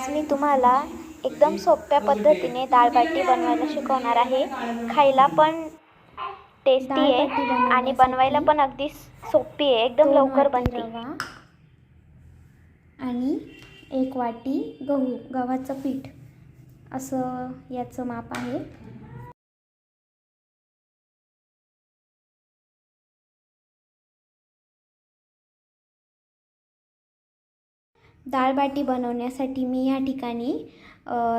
आज मी तुम्हाला एकदम सोप्या पद्धतीने डाळबाटी बनवायला शिकवणार आहे. खायला पण टेस्टी आहे आणि बनवायला पण अगदी सोपी आहे. एकदम लवकर बनते. आणि एक वाटी गहू गव्हाचं पीठ. असं याचं माप आहे. डाळबाटी बनवण्यासाठी मी या ठिकाणी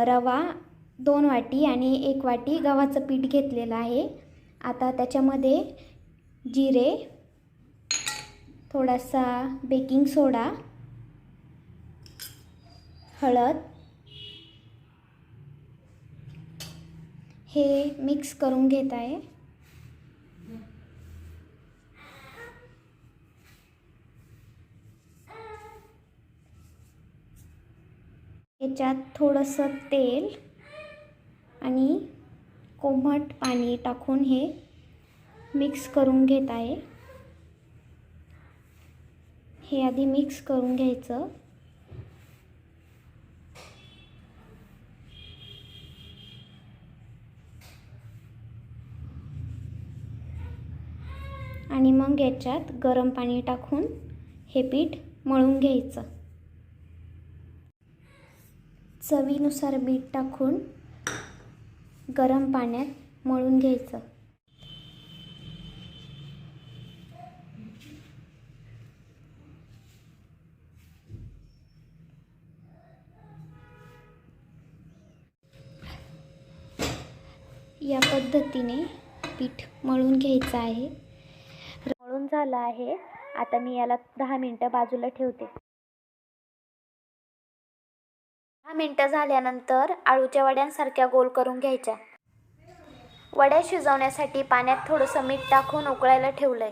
रवा दोन वाटी आणि एक वाटी गव्हाचं पीठ घेतलेलं आहे. आता त्याच्यामध्ये जिरे थोडासा बेकिंग सोडा हळद हे मिक्स करून घेत आहे. याच्यात थोडंसं तेल आणि कोमट पाणी टाकून हे मिक्स करून घेत आहे. हे आधी मिक्स करून घ्यायचं. आणि मग याच्यात गरम पाणी टाकून हे पीठ मळून घ्यायचं. चवीनुसार मीठ टाकून गरम पाण्यात मळून घ्यायचं. या पद्धतीने पीठ मळून घ्यायचं आहे. मळून झालं आहे. आता मी याला दहा मिनटं बाजूला ठेवते. दहा मिनटं झाल्यानंतर आळूच्या वड्यांसारख्या गोल करून घ्यायच्या. वड्या शिजवण्यासाठी पाण्यात थोडंसं मीठ टाकून उकळायला ठेवलंय.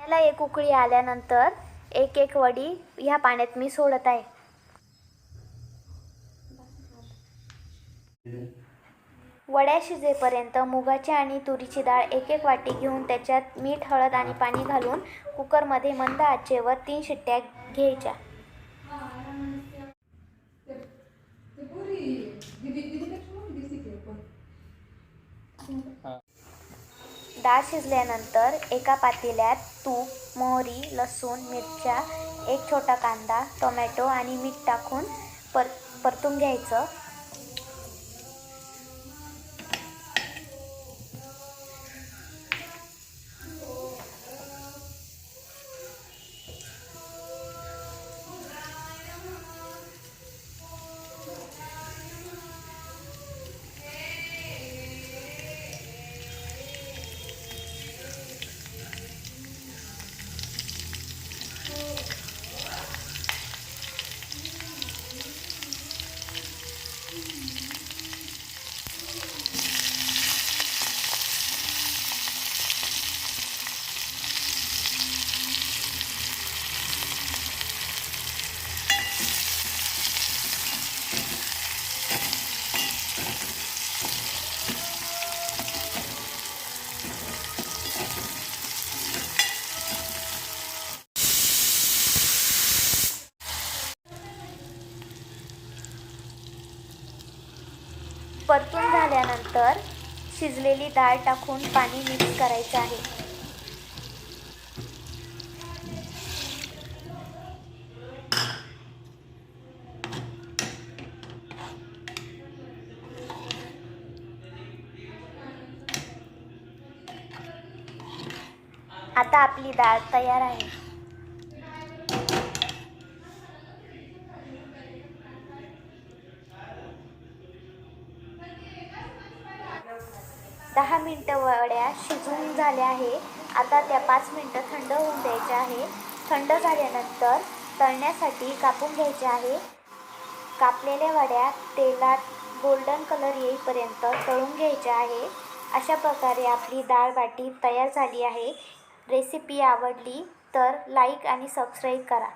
याला एक उकळी आल्यानंतर एक एक वडी ह्या पाण्यात मी सोडत आहे. वड्या शिजेपर्यंत मुगाची आणि तुरीची डाळ एक एक वाटी घेऊन त्याच्यात मीठ हळद आणि पाणी घालून कुकरमध्ये मंद आचेवर तीन शिट्ट्या घ्यायच्या. डाळ शिजल्यानंतर एका पातेल्यात तूप मोहरी लसूण मिरच्या एक छोटा कांदा टोमॅटो आणि मीठ टाकून पर परतून घ्यायचं. परतून झाल्यानंतर शिजलेली डाळ टाकून पाणी मिक्स करायचं आहे. आता आपली डाळ तयार आहे. दहा मिनटं वड्या शिजून झाल्या आहे. आता त्या पाच मिनटं थंड होऊन द्यायच्या आहे. थंड झाल्यानंतर तळण्यासाठी कापून घ्यायच्या आहे. कापलेल्या वड्या तेलात गोल्डन कलर येईपर्यंत तळून घ्यायच्या आहे. अशा प्रकारे आपली डाळ बाटी तयार झाली आहे. रेसिपी आवडली तर लाईक आणि सबस्क्राईब करा.